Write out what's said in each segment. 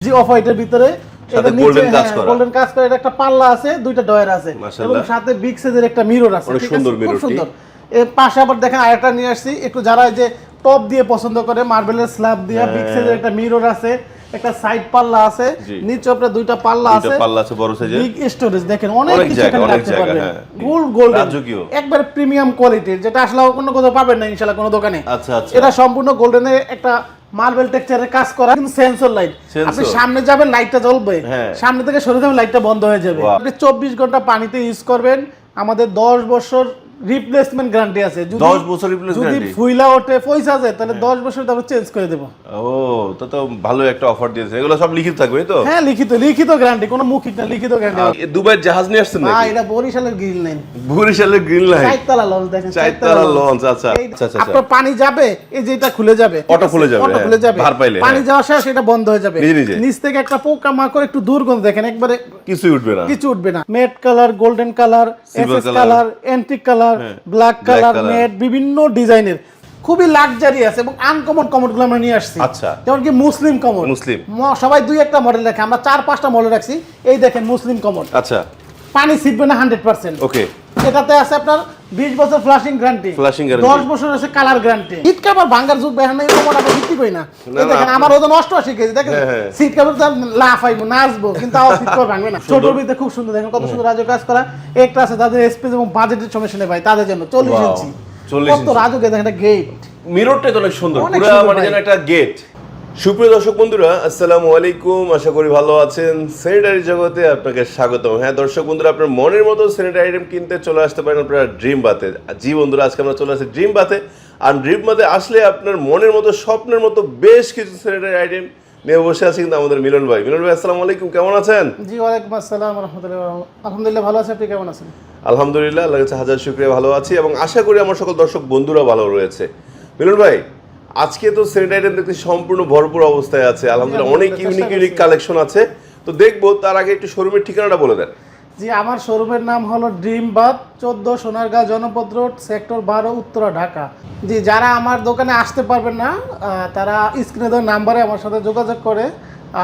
জি off হোয়াইটের ভিতরে এটা গোল্ডেন কাজ করা। গোল্ডেন কাজ করা এটা একটা পাল্লা আছে দুইটা ডয়ার আছে এবং সাথে বিগ সাইজের একটা মিরর আছে খুব সুন্দর মিরর খুব। সুন্দর এর পাশে আবার দেখেন আরেকটা নিয়ে আসছি একটু যারা এই যে টপ দিয়ে পছন্দ করে মার্বেলের স্ল্যাব দিয়ে বিগ হ্যাঁ। সাইজের একটা মিরর আছে একটা সাইড পাল্লা আছে নিচে আপনার দুইটা পাল্লা আছে। পাল্লা আছে বড় সাইজের বিগ স্টোরেজ দেখেন অনেক কিছু এখানে রাখতে পারবেন। হ্যাঁ। গোল্ড। একবার প্রিমিয়াম কোয়ালিটির যেটা আসলে কোনো কোথাও পাবেন না ইনশাআল্লাহ কোনো দোকানে। আচ্ছা, আচ্ছা। এটা সম্পূর্ণ গোল্ডেনের একটা মার্বেল টেক্সচারের কাজ করা কিন্তু সেন্সর লাইট আপনি সামনে যাবেন লাইটটা জ্বলবে। হ্যাঁ। সামনে থেকে সরে যাবেন লাইটটা বন্ধ হয়ে যাবে। আপনি চব্বিশ ঘণ্টা পানিতে ইউজ করবেন। আমাদের দশ বছর রিপ্লেসমেন্ট গ্যারান্টি আছে। যদি 10 বছর replace যদি ফুইলা ওঠে পয়সা যায় তাহলে দশ বছর তারপর চেঞ্জ করে দেবো। ও তো তো ভালো একটা অফার দিয়েছে। এগুলো সব লিখিত থাকবে তো? হ্যাঁ লিখিত লিখিত গ্যারান্টি কোনো মৌখিক না লিখিত গ্যারান্টি এ, দুবাইয়ের জাহাজ নিয়ে আসছেন হ্যাঁ নাকি এটা বরিশালের গ্রিল লাইন বরিশালের গ্রিন লাইন চারতলা লঞ্চ দেখেন চারতলা লঞ্চ আচ্ছা আচ্ছা আচ্ছা। আপনার পানি যাবে এই যে এটা খুলে যাবে। অটো খুলে যাবে, অটো হ্যাঁ। খুলে যাবে। ভার পাইলে, পানি হ্যাঁ। যাওয়া শেষ এটা বন্ধ হয়ে যাবে। নিচ থেকে একটা পোকা মাকড় একটু দুর্গন্ধ দেখেন একবারে কিছুই উঠবে না। কিছু উঠবে না। Matte colour golden colour SS colour antique colour হ্যাঁ, ব্ল্যাক কালার নেট বিভিন্ন ডিজাইনের খুবই লাক্সারি আছে এবং আনকমন কমোডগুলো আমরা নিয়ে আসছি। আচ্ছা। যেমন কি মুসলিম কমোড মুসলিম। সবাই দুই একটা মডেল রাখে আমরা চার পাঁচটা মডেল রাখছি। এই দেখেন মুসলিম কমোড আচ্ছা। পানি ছিটবে না হান্ড্রেড পার্সেন্ট ওকে এটাতে আছে আপনার বিশ বছর ফ্লাশিং গ্যারান্টি guarantee। দশ বছর আছে কালার গ্যারান্টি সিট কাভার ভাঙ্গার যুগ বেহান নাই এরকম আমরা বিক্রি করি না। এই দেখেন আমার ওজন অষ্টআশি কেজি দেখেন? হ্যাঁ, হ্যাঁ। সিট কাভার তো লাফাইবো নাচবো কিন্তু আমার সিট কাভার ভাঙবে না। ছোটর ভিতরে খুব সুন্দর দেখেন কত সুন্দর রাজক কাজ করা। একটা আছে তাদের স্পেস এবং বাজেটের সমস্যা নেই ভাই তাদের জন্য চল্লিশ Wow, ইঞ্চি। 40 কত। রাজকে দেখেন একটা গেট মিররটা তো অনেক সুন্দর পুরো মানে যেন একটা গেট সুপ্রিয় দর্শক বন্ধুরা আসসালামু আলাইকুম। আশা করি ভালো আছেন। স্যানিটারি জগতে আপনাকে স্বাগতম। হ্যাঁ দর্শক বন্ধুরা আপনার মনের মতো স্যানিটারি আইটেম কিনতে চলে আসতে পারেন আপনারা ড্রিম বাতে জি বন্ধুরা আজকে আমরা চলে আসি ড্রিম বাতে আর ড্রিম বাতে আসলে আপনার মনের মতো স্বপ্নের মতো বেশ কিছু স্যানিটারি আইটেম নিয়ে বসে আছি কিন্তু আমাদের মিলন ভাই। মিলন ভাই আসসালামু আলাইকুম। কেমন আছেন? জি ওয়ালাইকুম আসসালাম রহমতুল্লাহ। আলহামদুলিল্লাহ ভালো আছে। আপনি কেমন আছেন? আলহামদুলিল্লাহ আল্লাহ কাছে হাজার শুক্রিয়া ভালো আছি। এবং আশা করি আমার সকল দর্শক বন্ধুরা ভালো রয়েছে। মিলন ভাই আজকে তো স্যানিটাইজার দেখতে সম্পূর্ণ ভরপুর অবস্থায় আছে। আলহামদুলিল্লাহ অনেক ইউনিক ইউনিক কালেকশন আছে। তো দেখব তার আগে একটু শোরুমের ঠিকানাটা বলে দেন। জি আমার শোরুমের নাম হলো ড্রিম বাদ চোদ্দ সোনারগাঁও জনপদ রোড সেক্টর বারো উত্তরা ঢাকা। জি যারা আমার দোকানে আসতে পারবেন না তারা স্ক্রিনে দেওয়া নাম্বারে আমার সাথে যোগাযোগ করে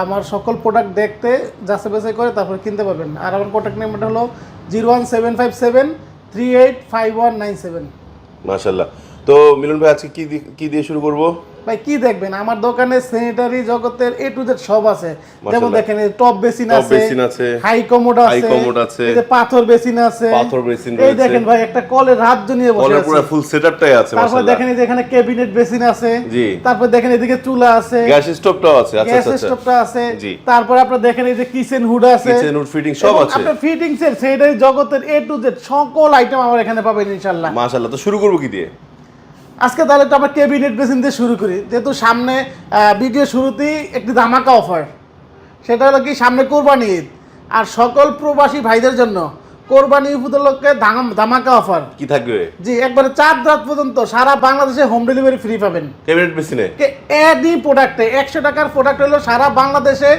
আমার সকল প্রোডাক্ট দেখতে যাচাই বাছাই করে তারপরে কিনতে পারবেন। আর আমার প্রোডাক্ট নাম্বারটা হলো zero one seven five seven three eight five one nine seven মাশাল্লাহ তো মিলন ভাই আজকে কি কি দিয়ে শুরু করব? ভাই কি দেখবেন? আমার দোকানে স্যানিটারি জগতের এ টু জেড সব আছে। যেমন মাশাআল্লাহ। দেখেন টপ বেসিন আছে basin আছে, হাই কমোড আছে commode আছে, এই যে পাথর বেসিন আছে। পাথর basin এই দেখেন ভাই একটা কলের রাজ্য নিয়ে বসে অনেক পুরো ফুল সেটআপটাই আছে তারপর দেখেন এই যে এখানে ক্যাবিনেট বেসিন আছে। জি। তারপর দেখেন এদিকে চুলা আছে। গ্যাস স্টোভটাও আছে আচ্ছা আচ্ছা আচ্ছা। স্টোভটা আছে। জি। তারপর আপনার দেখেন এই যে কিচেন হুড আছে। কিচেন উড ফিটিং সব আছে। আপনার ফিটিংস এর স্যানিটারি জগতের এ টু জেড সকল আইটেম আমার এখানে পাবেন ইনশাআল্লাহ। মাশাল্লাহ তো শুরু করব কি দিয়ে? আজকে তাহলে তো আমরা ক্যাবিনেট বেসিন দিয়ে শুরু করি। যেহেতু সামনে ভিডিও শুরুতেই একটি ধামাকা অফার সেটা হলো কি সামনে কোরবানি ঈদ। আর সকল প্রবাসী ভাইদের জন্য কোরবানি উপলক্ষে ধামাকা অফার কি থাকবে? জি একবারে চার রাত পর্যন্ত সারা বাংলাদেশে হোম ডেলিভারি ফ্রি পাবেন। ক্যাবিনেট মেশিনে এডি প্রোডাক্টে একশো টাকার প্রোডাক্ট হলো সারা বাংলাদেশে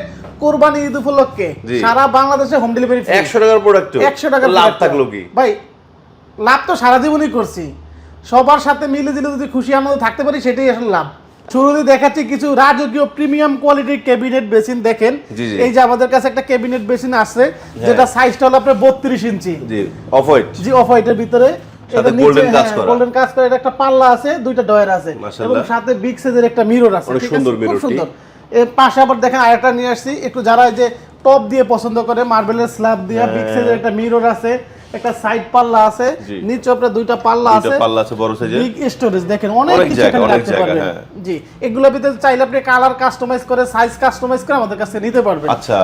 কোরবানি ঈদ উপলক্ষে। সারা বাংলাদেশে হোম ডেলিভারি ফ্রি একশো টাকার প্রোডাক্ট একশো টাকার লাভ থাকল কি? ভাই লাভ তো সারা জীবনই করছি। সবার সাথে মিলে দিলে যদি খুশি আনন্দ থাকতে পারি সেটাই আসলে লাভ। শুরুতে দেখাচ্ছি কিছু রাজকীয় প্রিমিয়াম কোয়ালিটির ক্যাবিনেট বেসিন দেখেন। এই যে আমাদের কাছে একটা ক্যাবিনেট বেসিন আছে যেটা সাইজটা হলো আপনার বত্রিশ ইঞ্চি। জি অফ হোয়াইট জি অফ হোয়াইটের ভিতরে। সাথে golden কাজ করা। গোল্ডেন কাজ করা এটা একটা পাল্লা আছে দুইটা ডয়ার আছে। এবং সাথে বিগ সাইজের একটা মিরর আছে। অনেক সুন্দর সুন্দর। এর পাশে আবার দেখেন আরেকটা নিয়ে আসছি। একটু যারা এই যে টপ দিয়ে পছন্দ করে মার্বেলের স্ল্যাব দিয়ে বিগ হ্যাঁ। সাইজের একটা মিরর আছে একটা সাইড পাল্লা আছে নিচে আপনার দুইটা পাল্লা আছে পাল্লা আছে বড় সাইজের বিগ স্টোরেজ দেখেন অনেক কিছু এখানে রাখতে পারবেন। হ্যাঁ। জি এগুলোর ভিতরে চাইলে আপনি কালার কাস্টমাইজ করে সাইজ কাস্টমাইজ করে আমাদের কাছে নিতে পারবেন। আচ্ছা।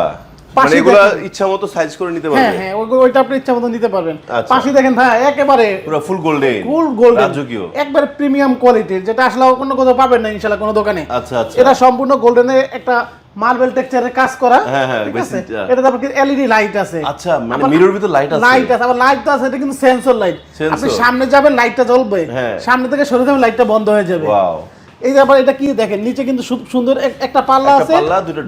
পাশে মানে এগুলা। ইচ্ছা মতো সাইজ করে নিতে হ্যাঁ হ্যাঁ ওইগুলো- ওইটা আপনি ইচ্ছা মতো নিতে পারবেন। আচ্ছা। পাশে দেখেন ভাই একেবারে পুরো ফুল গোল্ডেন ফুল গোল্ডেন রাজকীয়। একবার প্রিমিয়াম কোয়ালিটির যেটা আসলে কোনো কোথাও পাবেন না ইনশাআল্লাহ কোনো দোকানে। আচ্ছা আচ্ছা। এটা সম্পূর্ণ একটা মার্বেল টেক্সচারের কাজ করা। হ্যাঁ, হ্যাঁ। এটা তারপর এলইডি লাইট আছে। আচ্ছা মানে মিরর ভিতর লাইট আছে। লাইট আছে আবার লাইট আছে এটা কিন্তু সেন্সর লাইট আপনি সামনে যাবেন লাইটটা জ্বলবে। হ্যাঁ। সামনে থেকে সরে যাবেন লাইটটা বন্ধ হয়ে যাবে। ওয়াও এই ব্যাপার আবার এটা কি দেখেন নিচে কিন্তু সুন্দর একটা পাল্লা আছে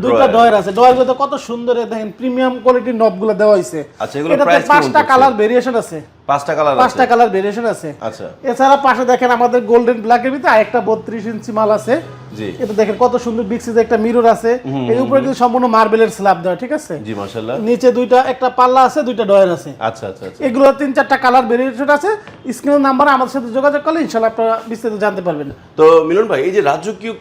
দুইটা ডয়ার আছে। ডয়ারগুলো কত সুন্দর দেখেন প্রিমিয়াম কোয়ালিটির নবগুলো দেওয়া হয়েছে আচ্ছা, এগুলো এটাতে পাঁচটা কালার ভেরিয়েশন আছে। পাঁচটা কালার পাঁচটা কালার ভেরিয়েশন আছে। আচ্ছা। এছাড়া পাশে দেখেন আমাদের গোল্ডেন ব্ল্যাকের ভিতরে আরেকটা বত্রিশ ইঞ্চি মাল আছে। জি। এটা দেখেন কত সুন্দর বিগ সাইজের একটা মিরর আছে। এর উপরে কিন্তু সম্পূর্ণ মার্বেলের স্ল্যাব দেওয়া ঠিক আছে? জি মাশাআল্লাহ। নিচে দুইটা একটা পাল্লা আছে দুইটা ডয়ার আছে। আচ্ছা আচ্ছা আচ্ছা। এগুলো তিন চারটা কালার ভেরিয়েশন আছে। স্ক্রিনের নাম্বার আমাদের সাথে যোগাযোগ করলে আপনারা বিস্তারিত জানতে পারবেন। তো মিলন ভাই এই যে রাজকীয়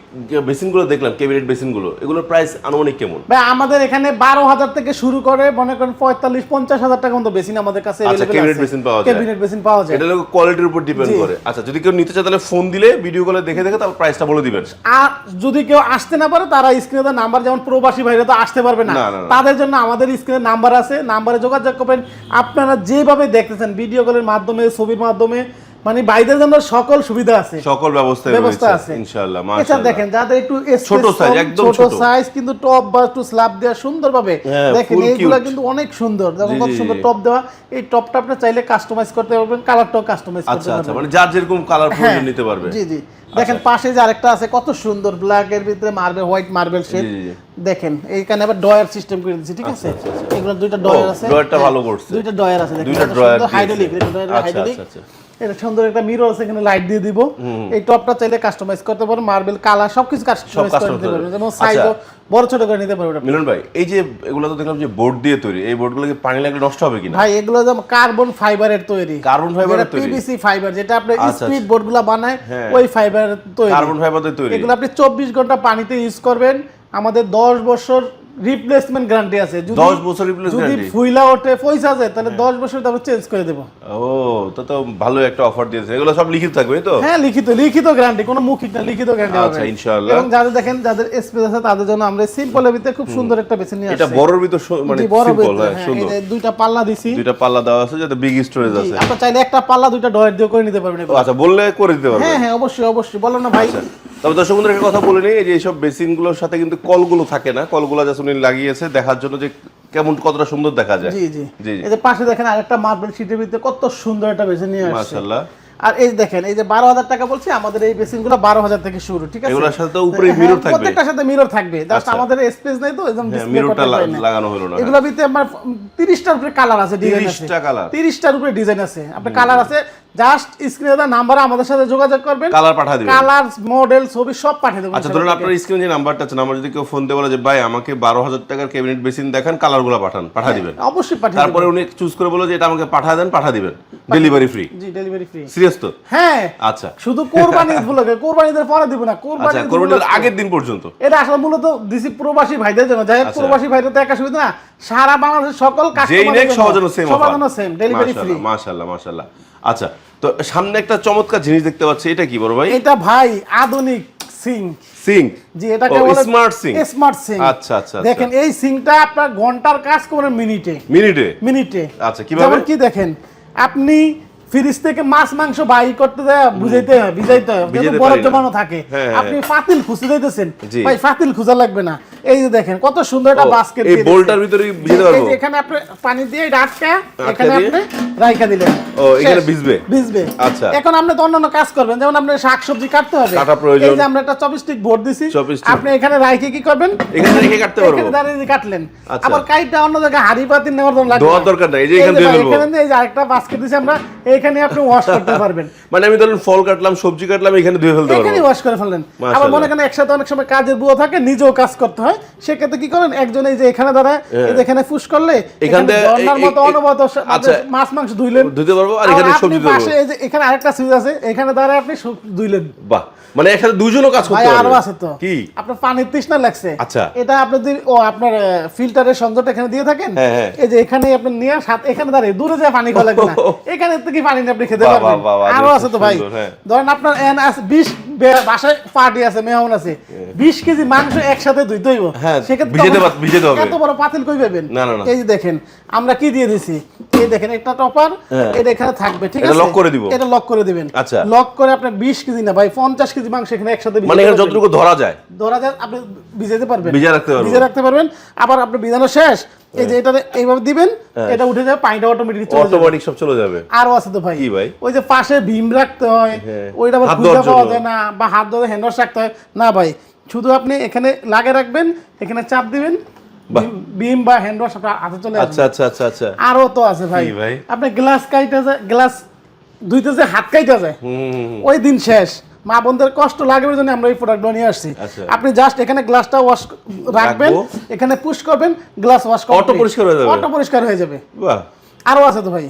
বেসিনগুলো দেখলাম ক্যাবিনেট বেসিনগুলো এগুলোর প্রাইস আনুমানিক কেমন? ভাই আমাদের এখানে বারো হাজার থেকে শুরু করে মনে করেন পঁয়তাল্লিশ পঞ্চাশ হাজার টাকা মতো বেসিন আমাদের কাছে basin পাওয়া যায়। ক্যাবিনেট বেসিন পাওয়া যায়। এটা লোক কোয়ালিটির উপর ডিপেন্ড করে। আচ্ছা যদি কেউ নিতে চায় তাহলে ফোন দিলে ভিডিও কলে দেখে দেখে তাহলে প্রাইসটা বলে দিবেন। আর যদি কেউ আসতে না পারে তারা স্ক্রিনে নাম্বার যেমন প্রবাসী ভাইরা তো আসতে পারবে না। তাদের জন্য আমাদের স্ক্রিনে নাম্বার আছে। নাম্বারে যোগাযোগ করবেন। আপনারা যেভাবে দেখতেছেন ভিডিও কলের মাধ্যমে ছবির মাধ্যমে মানে বাইরের জন্য সকল সুবিধা আছে। সকল ব্যবস্থা ব্যবস্থা আছে। ইনশাআল্লাহ মাশাআল্লাহ। দেখেন যাদের একটু ছোট কম, একদম ছোট। সাইজ কিন্তু টপ বা একটু স্ল্যাব দেওয়া সুন্দরভাবে। হ্যাঁ, দেখেন এইগুলা কিন্তু অনেক সুন্দর। দেখুন কত সুন্দর টপ দেওয়া। এই টপটা আপনি চাইলে কাস্টমাইজ করতে পারবেন কালারটাও কাস্টমাইজ করতে আচ্ছা আচ্ছা মানে যার যেরকম কালার হ্যাঁ, প্রয়োজন নিতে পারবে। জি জি। দেখেন পাশে যে আরেকটা আছে কত সুন্দর ব্ল্যাক এর ভিতরে মার্বেল হোয়াইট মার্বেল শেড। দেখেন এইখানে আবার ডয়ার সিস্টেম করে দিচ্ছি ঠিক আছে? এগুলো দুইটা ডয়ার আছে। ডয়ারটা হ্যাঁ, ভালো করছে। দুইটা ডয়ার আছে দেখেন দুইটা কত ড্রয়ার সুন্দর হাইড্রোলিক হাইড্রোলিক আচ্ছা আচ্ছা। এটা সুন্দর একটা মিরর আছে এখানে লাইট দিয়ে দিব। এই টপটা চাইলে কাস্টমাইজ করতে পারো মার্বেল কালার সবকিছু কাস্টমাইজ করে পারবেন যেমন আচ্ছা। সাইজও বড় ছোট করে নিতে পারবেন মিলন ভাই এই যে এগুলো তো দেখলাম যে বোর্ড দিয়ে তৈরি এই বোর্ডগুলো কি পানি লাগলে নষ্ট হবে কিনা? ভাই এগুলো যেমন কার্বন ফাইবারের তৈরি। Fiber এর তৈরি? পিভিসি ফাইবার যেটা আপনি আচ্ছা, স্পিড বোর্ডগুলো বানায় হ্যাঁ। ওই ফাইবার তৈরি। কার্বন ফাইবার তৈরি। এগুলো আপনি চব্বিশ ঘণ্টা পানিতে ইউজ করবেন আমাদের দশ বছর রিপ্লেসমেন্ট গ্যারান্টি আছে। যদি 10 বছর replace যদি ফুইলা ওঠে পয়সা যায় তাহলে দশ বছর তারপর চেঞ্জ করে দেবো। ও তো তো ভালো একটা অফার দিয়েছে। এগুলো সব লিখিত থাকবে তো? হ্যাঁ লিখিত লিখিত গ্যারান্টি কোনো মৌখিক না লিখিত গ্যারান্টি আচ্ছা, ইনশাআল্লাহ। এবং যাদের দেখেন যাদের স্পেস আছে তাদের জন্য আমরা সিম্পলের ভিতরে খুব সুন্দর একটা বেছে নিয়ে এটা আসছি। বড়র ভিতর মানে সিম্পল হ্যাঁ হ্যাঁ, সুন্দর। দুইটা পাল্লা দিছি। দুইটা পাল্লা দেওয়া আছে যাতে বিগ স্টোরেজ আছে। আপনার চাইলে একটা পাল্লা দুইটা ডয়ের দিয়ে করে নিতে পারবেন আচ্ছা বললে করে দিতে পারবে হ্যাঁ হ্যাঁ অবশ্যই অবশ্যই। বলো না ভাই। তবে দর্শক বন্ধুরা একটা কথা বলে নিই এই যে এইসব বেসিনগুলোর সাথে কিন্তু কলগুলো থাকে না? কলগুলো জাস্ট উনি লাগিয়েছে দেখার জন্য যে কেমন কতটা সুন্দর দেখা যায়। জি জি। এই যে পাশে দেখেন আরেকটা মার্বেল শীটের ভিতরে কত সুন্দর একটা বেসিন নিয়ে আসছে। মাশাআল্লাহ। আর এই দেখেন এই যে বারো হাজার টাকা বলছি আমাদের এই বেসিনগুলো বারো হাজার থেকে শুরু ঠিক আছে? এগুলোর সাথে তো উপরে হ্যাঁ, mirror থাকবে। প্রত্যেকটার সাথে মিরর থাকবে। জাস্ট আচ্ছা। আমাদের স্পেস নাই তো একদম হ্যাঁ মিররটা না লাগানো হলো না। এগুলোর ভিতরে আমার তিরিশটার উপরে কালার আছে ডিজাইন আছে। 30টা colour? তিরিশটার উপরে ডিজাইন আছে। আপনার কালার আছে জাস্ট স্ক্রিনে দেওয়া নাম্বার আমাদের সাথে যোগাযোগ করবেন। কালার পাঠা দিবেন। কালার মডেল ছবি সব পাঠিয়ে দেবো আচ্ছা ধরুন আপনার স্ক্রিনে যে নাম্বারটা আছে নাম্বার যদি কেউ ফোন দিয়ে বলে যে ভাই আমাকে বারো হাজার টাকার ক্যাবিনেট বেসিন দেখান কালারগুলো পাঠান পাঠা দিবেন। অবশ্যই পাঠিয়ে দেবো তারপরে উনি চুজ করে বলে যে এটা আমাকে পাঠা দেন পাঠা দিবেন। ডেলিভারি ফ্রি জি ডেলিভারি ফ্রি সিরিয়াস তো? হ্যাঁ। আচ্ছা। শুধু কোরবানি উপলক্ষে কোরবানিদের পরে দিব না কোরবানি আচ্ছা কোরবানির আগের দিন পর্যন্ত। এটা আসলে মূলত দিছি প্রবাসী ভাইদের জন্য। যাই আচ্ছা। প্রবাসী ভাইদের তো একা সুবিধা না সারা বাংলাদেশের সকল সবার জন্য সেম সবার জন্য সেম ডেলিভারি ফ্রি মাশাআল্লাহ মাশাআল্লাহ। আচ্ছা তো সামনে একটা চমৎকার জিনিস দেখতে পাচ্ছি এটা কি বড় ভাই? এটা ভাই আধুনিক সিং। সিঙ্ক জি এটাকে বলে স্মার্ট সিঙ্ক স্মার্ট সিং। আচ্ছা, আচ্ছা, আচ্ছা। দেখেন এই সিঙ্কটা আপনার ঘণ্টার কাজ করে মিনিটে। মিনিটে? মিনিটে। আচ্ছা, কীভাবে? যেমন কি দেখেন আপনি ফ্রিজ থেকে মাছ মাংস বাই করতে দেয় বুঝাইতে হয় ভিজাইতে হয়। বরফ জমানো থাকে। হ্যাঁ। আপনি পাতিল খুঁজে দিতেছেন ভাই খুঁজা লাগবে না। এই যে দেখেন কত সুন্দর একটা বাস্কেট এই বোলটার ভিতরে পারব? এখানে আপনি পানি দিয়ে এখানে আপনি রাইখা দিলেন। ও, এখানে ভিজবে? ভিজবে। আচ্ছা। এখন আপনি তো অন্যান্য কাজ করবেন। যেমন আপনি শাকসবজি কাটতে হবে। কাটা প্রয়োজন। এই যে আমরা একটা চপস্টিক বোর্ড দিছি। আপনি এখানে রাইখে কি করবেন? এখানে রেখে কাটতে পারব? এখানে দাঁড়িয়ে কাটলেন। আচ্ছা। আবার কাইটা অন্য জায়গায় হাড়ি পাতিল নেওয়ার জন্য লাগবে দরকার নাই, এই যে এখানে দিয়ে ভাই, ফেলব। এখানে এই যে আরেকটা বাস্কেট দিছি আমরা এখানে আপনি ওয়াশ করতে পারবেন। মানে আমি ধরুন ফল কাটলাম সবজি কাটলাম এখানে ধুয়ে ফেলতে এখানে ওয়াশ করে ফেললেন। আবার মনে করেন একসাথে অনেক সময় কাজের বুয়া থাকে নিজেও কাজ করতে হয়। সেক্ষেত্রে কি করেন একজন এই যে এখানে দাঁড়ায় এই যে এখানে ফুস করলে এখানে ঝর্ণার মতো এ- অনবরত আচ্ছা। মাছ মাংস ধুইলেন। ধুতে পারব আর এখানে সবজি ধুবো পাশে এই যে এখানে আরেকটা সুইচ আছে এখানে দাঁড়ায় আপনি ধুইলেন। বাহ মানে একসাথে দুজনও কাজ করতে আরও পারবে। আছে তো। কি? আপনার পানির তৃষ্ণা লাগছে। আচ্ছা। এটা আপনি যদি ও আপনার ফিল্টারের সংযোগটা এখানে দিয়ে থাকেন হ্যাঁ, হ্যাঁ। এই যে এখানে আপনি নিয়ে সাত এখানে দাঁড়িয়ে দূরে যায় পানি খাওয়া লাগবে না এখানে থেকে পানি নিয়ে আপনি খেতে পারবেন আরও আছে তো ভাই হ্যাঁ। ধরেন আপনার এন আছে বিশ বাসায় পার্টি আছে মেহমান আছে বিশ কেজি মাংস একসাথে ধুইতে হইব হ্যাঁ, সেক্ষেত্রে। এত বড় পাতিল কই পাবেন। এই দেখেন আমরা কি দিয়ে দিছি এই দেখেন একটা টপার হ্যাঁ। এটা এখানে থাকবে ঠিক আছে lock করে দিব? এটা লক করে দিবেন আচ্ছা। লক করে আপনার বিশ কেজি না ভাই পঞ্চাশ কেজি মাংস এখানে একসাথে মানে এখানে যতটুকু ধরা যায় ধরা যায় আপনি ভিজাতে পারবেন ভিজিয়ে রাখতে পারব। ভিজিয়ে রাখতে পারবেন আবার আপনি ভিজানো শেষ এই যে এটা এইভাবে দিবেন এটা উঠে যাবে পানিটা অটোমেটিক চলে অটোমেটিক সব চলে যাবে আরও আছে তো ভাই কি ভাই? ওই যে পাশে ভীম রাখতে হয় হ্যাঁ। ওইটা আবার খুঁজে পাওয়া যায় না বা হাত ধরে হ্যান্ড ওয়াশ রাখতে হয় না ভাই শুধু আপনি এখানে লাগে রাখবেন এখানে চাপ দিবেন। বিম বা হ্যান্ড ওয়াশ আপনার হাতে চলে আচ্ছা আচ্ছা আচ্ছা আচ্ছা আরও তো আছে ভাই ভাই? আপনি গ্লাস কাইটা যায় গ্লাস ধুইতে যে হাত কাইটা যায়। ওই দিন শেষ মা বোনদের কষ্ট লাগবে জন্য আমরা এই প্রোডাক্টগুলো নিয়ে আসছি। আচ্ছা। আপনি জাস্ট এখানে গ্লাসটা ওয়াশ রাখবেন এখানে পুশ করবেন গ্লাস ওয়াশ অটো পরিষ্কার হয়ে যাবে? অটো পরিষ্কার হয়ে যাবে। আরও আরও আছে তো ভাই।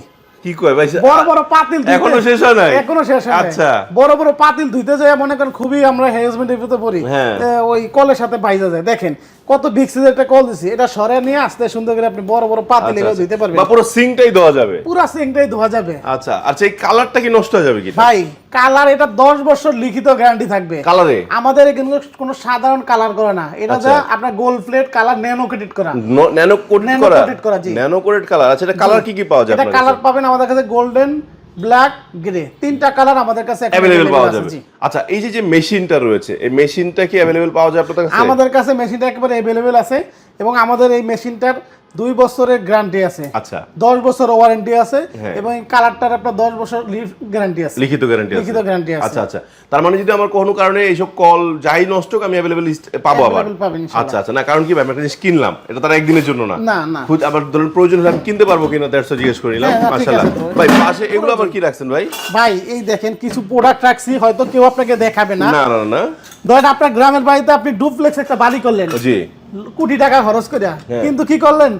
কি কয় ভাই? বড় বড় পাতিল এখনও শেষ হয় নাই? এখনও শেষ হয় আচ্ছা। বড় বড় পাতিল ধুইতে যায় মনে করেন খুবই আমরা হ্যারাসমেন্টের ভিতরে পড়ি। হ্যাঁ। ওই কলের সাথে বাইজা যায়। দেখেন কত বিগ সাইজের একটা কল দিছি। এটা সরে নিয়ে আসতে সুন্দর করে আপনি বড় বড় পাতিল আচ্ছা, এগুলো আচ্ছা। ধুইতে পারবেন। বা পুরো সিংটাই দেওয়া যাবে। পুরা সিংটাই ধোয়া যাবে। আচ্ছা আচ্ছা এই কালারটা কি নষ্ট হয়ে যাবে কি? ভাই কালার এটা দশ বছর লিখিত গ্যারান্টি থাকবে। কালারে আমাদের এখানে কোনো সাধারণ কালার করা না। এটা আচ্ছা। যা আপনার গোল্ড প্লেট কালার ন্যানো করা। ন্যানো কোটেড করা। coated করা, জি। ন্যানো কোটেড কালার আচ্ছা এটা কালার কি কি পাওয়া যায় এটা কালার পাবেন আমাদের কাছে গোল্ডেন ব্ল্যাক গ্রে তিনটা কালার আমাদের কাছে अवेलेबल পাওয়া যাবে। আচ্ছা এই যে যে মেশিনটা রয়েছে এই মেশিনটা কি अवेलेबल পাওয়া যায় আপনাদের কাছে? আমাদের কাছে মেশিনটা একেবারে अवेलेबल আছে এবং আমাদের এই মেশিনটার দুই বছরের গ্যারান্টি আছে। আচ্ছা। দশ বছর ওয়ারেন্টি আছে হ্যাঁ। এবং কালারটার আপনার দশ বছর গ্যারান্টি আছে। লিখিত গ্যারান্টি লিখিত guarantee আছে। আচ্ছা আচ্ছা। তার মানে যদি আমার কোনো কারণে এইসব কল যাই নষ্ট হোক আমি অ্যাভেলেবেল পাবো আবার। আচ্ছা আচ্ছা। না কারণ কি আমি একটা জিনিস কিনলাম। এটা তার একদিনের জন্য না। না, না। খুদ আবার ধরুন প্রয়োজন হলে আমি কিনতে পারব কিনা দ্যাটস জিজ্ঞেস করে নিলাম। হ্যাঁ, হ্যাঁ, মাশাআল্লাহ। ভাই পাশে এগুলো আবার কি রাখছেন ভাই? ভাই এই দেখেন কিছু প্রোডাক্ট রাখছি হয়তো কেউ আপনাকে দেখাবে না। না না না। ধরেন আপনার গ্রামের বাড়িতে আপনি ডুপ্লেক্স একটা বাড়ি করলেন। জি। কোটি টাকা খরচ করে। কিন্তু কি করলেন?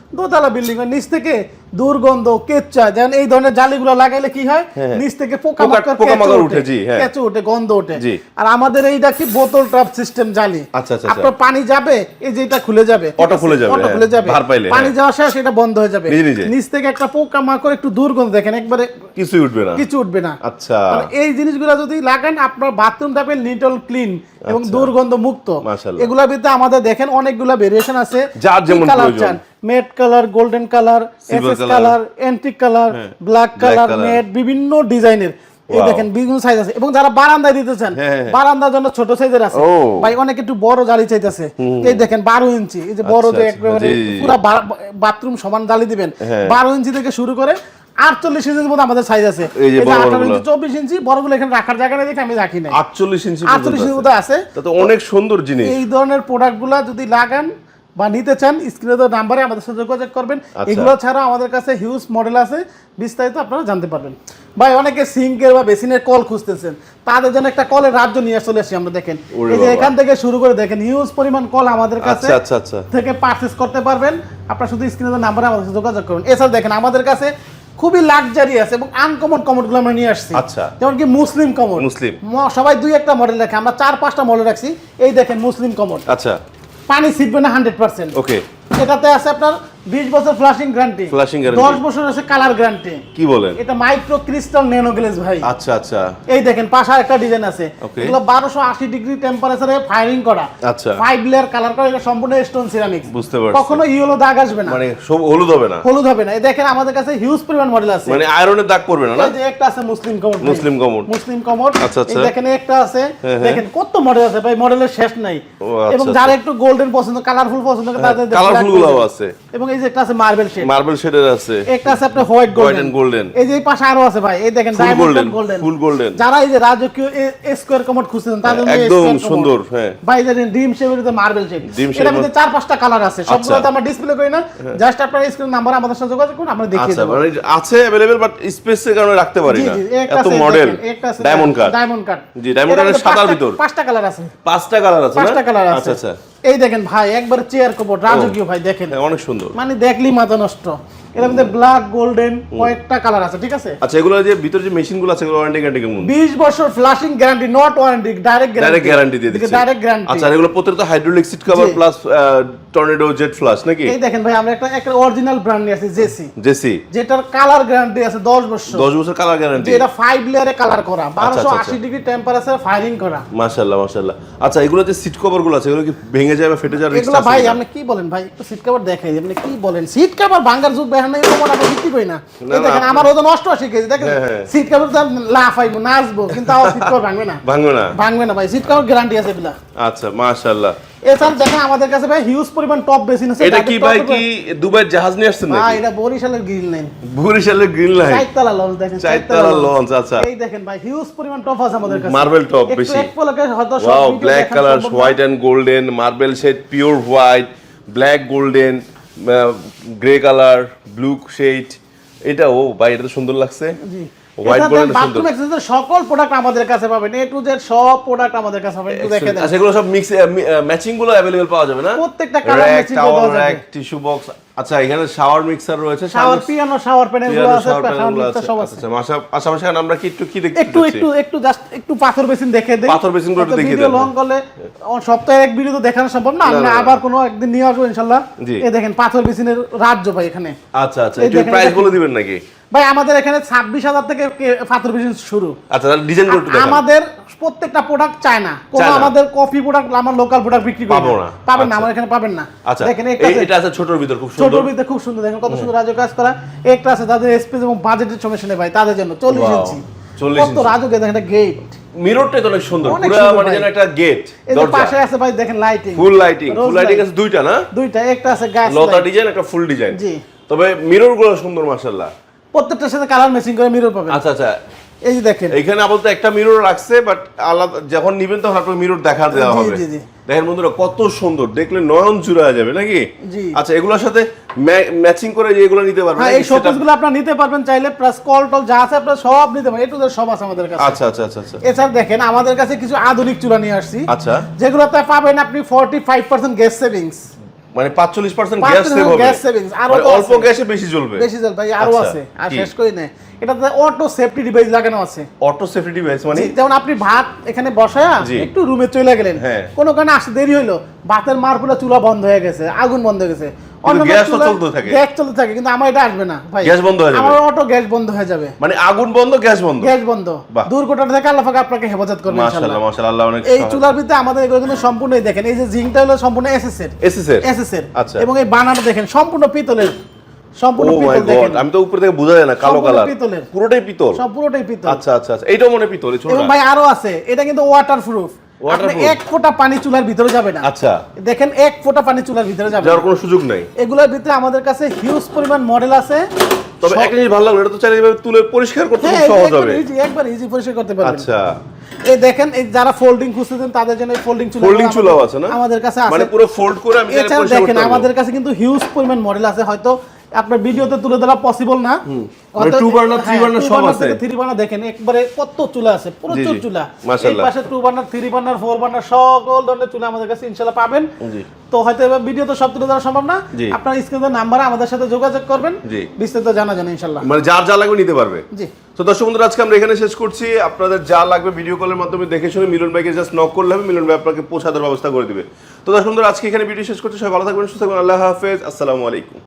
দোতলা বিল্ডিং এর নিচ থেকে দুর্গন্ধ কেচ্চা যেন এই ধরনের জালিগুলো লাগাইলে কি হয়? হ্যাঁ। নিচ থেকে পোকামাকড় পোকামাকড় উঠে, জি, হ্যাঁ। কেঁচো উঠে গন্ধ ওঠে। আর আমাদের এইটা কি? বোতল ট্রাপ সিস্টেম জালি। আচ্ছা, আচ্ছা, আপনার পানি যাবে এই যে এটা খুলে যাবে। অটো খুলে যাবে, অটো হ্যাঁ। খুলে যাবে। ভার পাইলে, পানি হ্যাঁ। যাওয়া শেষ এটা বন্ধ হয়ে যাবে। নিচ থেকে একটা পোকামাকড় একটু দুর্গন্ধ দেখেন একবারে কিছুই উঠবে না। কিছু উঠবে না। আচ্ছা। এই জিনিসগুলো যদি লাগান আপনার বাথরুম থাকবে নিটল ক্লিন এবং আচ্ছা। দুর্গন্ধ মুক্ত এগুলা ভিতরে আমাদের দেখেন অনেকগুলো ভেরিয়েশন আছে। যার যেমন প্রয়োজন। Matte colour golden colour SS colour antique colour black colour. Matte বিভিন্ন ডিজাইনের এই দেখেন বিভিন্ন সাইজ আছে। এবং যারা বারান্দায় দিতে চান হ্যাঁ, হ্যাঁ। বারান্দার জন্য ছোট সাইজের আছে। ভাই অনেক একটু বড় জালি চাইতেছে। এই দেখেন বারো ইঞ্চি। এই যে বড় আচ্ছা, যে আচ্ছা, একেবারে। পুরো বাথরুম সমান জালি দিবেন। হ্যাঁ। বারো ইঞ্চি থেকে শুরু করে আটচল্লিশ ইঞ্চির মধ্যে আমাদের সাইজ আছে। চব্বিশ ইঞ্চি বড়গুলো এখানে রাখার জায়গা নেই দেখে আমি রাখি নাই। আটচল্লিশ ইঞ্চি আটচল্লিশ ইঞ্চির মধ্যে আছে। অনেক সুন্দর জিনিস। এই ধরনের প্রোডাক্টগুলো যদি লাগান বা নিতে চান স্ক্রিনে তো নাম্বারে আমাদের সাথে যোগাযোগ করবেন। আচ্ছা। এগুলো ছাড়া আমাদের কাছে হিউজ মডেল আছে বিস্তারিত আপনারা জানতে পারবেন। ভাই অনেকে সিঙ্কের বা বেসিনের কল খুঁজতেছেন। তাদের জন্য একটা কলের রাজ্য নিয়ে চলে আসি আমরা দেখেন। এই যে এখান থেকে শুরু করে দেখেন হিউজ পরিমাণ কল আমাদের কাছে আচ্ছা আচ্ছা। আচ্ছা থেকে পারচেস করতে পারবেন। আপনারা শুধু স্ক্রিনে নাম্বারে আমাদের সাথে যোগাযোগ করুন। এছাড়া দেখেন আমাদের কাছে খুবই লাক্সারি আছে এবং আনকমন কমোডগুলো আমরা নিয়ে আসছি। আচ্ছা। যেমন কি মুসলিম কমোড মুসলিম। সবাই দুই একটা মডেল রাখে আমরা চার পাঁচটা মডেল রাখছি। এই দেখেন মুসলিম কমোড আচ্ছা। পানি ছিটবে না হান্ড্রেড পার্সেন্ট ওকে এটাতে আছে আপনার বিশ বছর ফ্লাশিং গ্যারান্টি guarantee। দশ বছর আছে কালার গ্যারান্টি কি বলেন? এটা মাইক্রো ক্রিস্টাল ন্যানো গ্লেজ ভাই। আচ্ছা আচ্ছা। এই দেখেন পাশে একটা ডিজাইন আছে। এগুলো বারোশো আশি ডিগ্রি টেম্পারেচারে ফায়ারিং করা। আচ্ছা। লেয়ার কালার করা এটা সম্পূর্ণ স্টোন সিরামিক্স বুঝতে পারছি। কখনো ইয়েলো দাগ আসবে না। মানে সব হলুদ হবে না? হলুদ হবে না। এই দেখেন আমাদের কাছে হিউজ পরিমাণ মডেল আছে। মানে আয়রনের দাগ পড়বে না না? এই যে একটা আছে Muslim commode Muslim commode. Muslim commode আচ্ছা, আচ্ছা। এই দেখেন একটা আছে। হ্যাঁ, হ্যাঁ। দেখেন কত মডেল আছে ভাই মডেলের শেষ নাই। আচ্ছা, এবং আচ্ছা। যারা একটু গোল্ডেন পছন্দ কালারফুল পছন্দ করে তাদের কালারফুল গুলাও golden। আছে। এবং এই যে একটা আছে মার্বেল শেড মার্বেল শেডের আছে একটা আছে আপনার white White golden and golden। এই যে এই পাশে আরো আছে ভাই এই দেখেন Full diamond golden, golden full golden। যারা এই যে রাজকীয় স্কোয়ার কমোড খুঁজছেন তাদের জন্য এই একদম square commode। সুন্দর, হ্যাঁ। ভাই দেখেন ড্রিম শেপের ভিতরে মার্বেল শেড Dream shape এটার মধ্যে চার পাঁচটা কালার আছে সবগুলো আচ্ছা। তো আমরা ডিসপ্লে করি না জাস্ট আপনার স্ক্রিন নাম্বার আমাদের সাথে যোগাযোগ করুন আমরা দেখিয়ে আচ্ছা দেবো মানে আছে अवेलेबल বাট স্পেসের কারণে রাখতে পারি জি না জি একটা এত আছে, মডেল দেখেন, একটা আছে ডায়মন্ড কাট ডায়মন্ড কাট জি, diamond card এর সাদার ভিতর। পাঁচটা কালার আছে পাঁচটা কালার আছে না পাঁচটা কালার আছে আচ্ছা আচ্ছা এই দেখেন ভাই একবার চেয়ার কবর রাজকীয় ভাই দেখেন। হ্যাঁ অনেক সুন্দর। মানে দেখলি মাথা নষ্ট। এর মধ্যে ব্ল্যাক গোল্ডেন কয়েকটা কালার আছে ঠিক আছে? আচ্ছা এগুলো যে ভিতরে যে মেশিনগুলো আছে এগুলো ওয়ারেন্টি গ্যারান্টি কেমন? বিশ বছর flushing guarantee not warranty direct direct guarantee দিয়ে দিচ্ছে। ডাইরেক্ট গ্যারান্টি আচ্ছা এগুলো প্রত্যেকটা hydraulic seat cover plus tornado jet flush নাকি? এই দেখেন ভাই আমরা একটা একটা অরিজিনাল ব্র্যান্ড নিয়ে আসছি জেসি জেসি যেটার কালার গ্যারান্টি আছে 10 বছর। 10 বছর কালার গ্যারান্টি যেটা ফাইভ লেয়ারে কালার করা আচ্ছা, আচ্ছা। 1280 ডিগ্রি টেম্পারেচার ফায়ারিং করা। মাশাআল্লাহ মাশাআল্লাহ। আচ্ছা এগুলো যে সিট কভারগুলো আছে এগুলো কি ভেঙে যায় বা ফেটে যাওয়ার রিস্ক এগুলো ভাই আপনি কি বলেন ভাই? একটু সিট কভার দেখাই আপনি কি বলেন? সিট কভার ভাঙার যুগ আমরা বিক্রি করি না। না, দেখেন আমার ওজন অষ্টআশি কেজি দেখেন হ্যাঁ, হ্যাঁ। সিট তো লাফাইবো নাচবো কিন্তু আমার সিট কভার ভাঙবে না। ভাঙবে না? ভাঙবে না ভাই সিট কভার গ্যারান্টি আছে এগুলা। আচ্ছা মাশাআল্লাহ। এছাড়া দেখেন আমাদের কাছে ভাই হিউজ পরিমাণ টপ বেসিন আছে এটা কি ভাই কি দুবাইয়ের জাহাজ নিয়ে আসছেন নাকি? এটা বরিশালের গ্রিল লাইন বরিশালের গ্রিন লাইন চারতলা লঞ্চ দেখেন চারতলা লঞ্চ, আচ্ছা। এই দেখেন ভাই হিউজ পরিমাণ টপ আছে আমাদের কাছে। Top একটু বেশি। এক পলকে হয়তো সব black colour white and golden marble shade pure white black golden grey colour blue shade এটা ও ভাই এটা তো সুন্দর লাগছে জি হোয়াইট গোল্ডেন সুন্দর বাথরুম অ্যাক্সেসরিজ সকল প্রোডাক্ট আমাদের কাছে পাবেন এ টু জেড সব প্রোডাক্ট আমাদের কাছে পাবেন একটু দেখে দেন আচ্ছা এগুলো সব মিক্স ম্যাচিং গুলো अवेलेबल পাওয়া যাবে না প্রত্যেকটা colour র্যাক matching করে টাওয়ার দেওয়া যাবে। র্যাক টিস্যু বক্স আচ্ছা এখানে শাওয়ার মিক্সার রয়েছে শাওয়ার পিয়ানো শাওয়ার প্যানেলগুলো আছে শাওয়ার মিক্সার সব আচ্ছা আছে। আচ্ছা পাশাপাশি আমরা কি একটু কি দেখতে একটু একটু একটু জাস্ট একটু পাথর বেসিন দেখে দেই। পাথর বেসিনগুলো একটু দেখিয়ে ভিডিও দেন। লং করলে সপ্তাহে এক ভিডিও তো দেখানো সম্ভব না। আমরা। আবার কোনো একদিন নিয়ে আসব ইনশাল্লাহ। জি। এই দেখেন পাথর বেসিনের রাজ্য ভাই এখানে। আচ্ছা আচ্ছা একটু প্রাইস বলে দিবেন নাকি? ভাই আমাদের এখানে ছাব্বিশ হাজার থেকে পাথর বেসিন শুরু। আচ্ছা ডিজাইন আমাদের প্রত্যেকটা প্রোডাক্ট চায় না। কোনো আমাদের কফি প্রোডাক্ট আমার লোকাল প্রোডাক্ট বিক্রি করি পাবো না। পাবেন না আচ্ছা। আমার এখানে পাবেন না। আচ্ছা দেখেন এটা আছে ছোটর ভিতর খুব ছোট সুন্দর খুব সুন্দর দেখেন কত সুন্দর কাজ করা। একটা আছে তাদের স্পেস এবং বাজেটের সমস্যা নেই ভাই তাদের জন্য। চল্লিশ ইঞ্চি কত। দেখেন একটা গেট মিররটা তো অনেক সুন্দর পুরো মানে যেন একটা গেট দরজা। পাশে আছে ভাই দেখেন lighting full lighting full lighting আছে দুইটা না? দুইটা একটা আছে লতা ডিজাইন একটা ফুল ডিজাইন জি। তবে মিররগুলো সুন্দর মাশাআল্লাহ। প্রত্যেকটার সাথে কালার ম্যাচিং করে মিরর পাবেন। আচ্ছা আচ্ছা। এই যে দেখেন। এখানে আপাতত একটা মিরর রাখছে বাট আলাদা যখন নিবেন তখন আপনার মিরর দেখা দেওয়া হবে। দেখেন বন্ধুরা কত সুন্দর। দেখলে নয়ন যাবে নাকি? আচ্ছা এগুলোর সাথে ম্যাচিং করে যে এগুলো নিতে পারবেন হ্যাঁ এই আপনারা নিতে পারবেন চাইলে প্লাস কল টল যা আছে আপনারা সব নিতে পারবেন। এটু সব আছে আমাদের কাছে। আচ্ছা আচ্ছা আচ্ছা আচ্ছা। এছাড়া দেখেন আমাদের কাছে কিছু আধুনিক চুলা নিয়ে আসছি। আচ্ছা। যেগুলোতে পাবেন আপনি forty five percent gas savings মানে 45% গ্যাস সেভ হবে। গ্যাস সেভিংস আরও অল্প গ্যাসে বেশি জ্বলবে। বেশি জ্বলবে ভাই আরও আচ্ছা, আছে। আর শেষ করি না এটাতে অটো সেফটি ডিভাইস লাগানো আছে। অটো সেফটি ডিভাইস মানে? যেমন আপনি ভাত এখানে বসায়া। একটু রুমে চলে গেলেন। হ্যাঁ। কোনো কারণে আসতে দেরি হলো ভাতের মার পুরো চুলা বন্ধ হয়ে গেছে আগুন বন্ধ হয়ে গেছে। গ্যাস তো চলতে থাকে। গ্যাস চলতে থাকে কিন্তু আমার এটা আসবে না ভাই। গ্যাস বন্ধ হয়ে যাবে। আমার অটো গ্যাস বন্ধ হয়ে যাবে। মানে আগুন বন্ধ গ্যাস বন্ধ? গ্যাস বন্ধ। দুর্ঘটনা থেকে আল্লাহ পাক আপনাকে হেফাজত করবে মাশাআল্লাহ মাশাআল্লাহ অনেক এই চুলার ভিতরে আমাদের এগুলো কিন্তু সম্পূর্ণ দেখেন এই যে জিংটা হলো সম্পূর্ণ এসএস এর এসএস এর এসএস এর আচ্ছা। এবং এই বানাটা দেখেন সম্পূর্ণ পিতলের সম্পূর্ণ পিতল দেখেন। আমি তো উপর থেকে বোঝা যায় না কালো কালার। পিতলের। পুরোটাই পিতল? সব পুরোটাই পিতল। আচ্ছা আচ্ছা আচ্ছা। এইটাও মনে পিতল ভাই আরও আছে এটা কিন্তু ওয়াটার প্রুফ? এক ফোঁটা পানি চুলার ভিতরে যাবে না। আচ্ছা। দেখেন এক ফোঁটা পানি চুলার ভিতরে যাবে। যাওয়ার কোনো সুযোগ নাই। এগুলোর ভিতরে আমাদের কাছে হিউজ পরিমাণ মডেল আছে। তবে একটা জিনিস ভালো লাগল এটা তো চাইলে এভাবে তুলে পরিষ্কার করতে হ্যাঁ খুব সহজ হবে। ইজি একবার ইজি পরিষ্কার করতে পারবেন। আচ্ছা। এই দেখেন এই যারা ফোল্ডিং খুঁজতেছেন তাদের জন্য ফোল্ডিং চুলা ফোল্ডিং চুলাও আছে না? আমাদের কাছে আছে। মানে পুরো ফোল্ড করে আমি চাইলে এছাড়াও পরিষ্কার দেখেন আমাদের কাছে কিন্তু হিউজ পরিমাণ মডেল আছে। হয়তো আপনার ভিডিওতে তুলে ধরা পসিবল না। two burner, three সব আছে। থ্রি বার্নার দেখেন একবারে কত চুলা আছে প্রচুর চুলা। এই পাশে two burner three burner four burner সকল ধরনের চুলা আমাদের কাছে ইনশাল্লাহ পাবেন। তো হয়তো এবার ভিডিও তো সব তুলে ধরা সম্ভব না। আপনার স্ক্রিনের নাম্বারে আমাদের সাথে যোগাযোগ করবেন। বিস্তারিত জানা যান ইনশাল্লাহ মানে যার যা লাগবে নিতে পারবে। জি। তো দর্শক বন্ধুরা আজকে আমরা এখানে শেষ করছি। আপনাদের যা লাগবে ভিডিও কলের মাধ্যমে দেখে শুনে মিলন ভাইকে জাস্ট নক করলে হবে মিলন ভাই আপনাকে পৌঁছানোর ব্যবস্থা করে দিবে। তো দর্শক বন্ধুরা আজকে এখানে ভিডিও শেষ করছি। সবাই ভালো থাকবেন সুস্থ থাকবেন। আল্লাহ হাফেজ। আসসালামু আলাইকুম।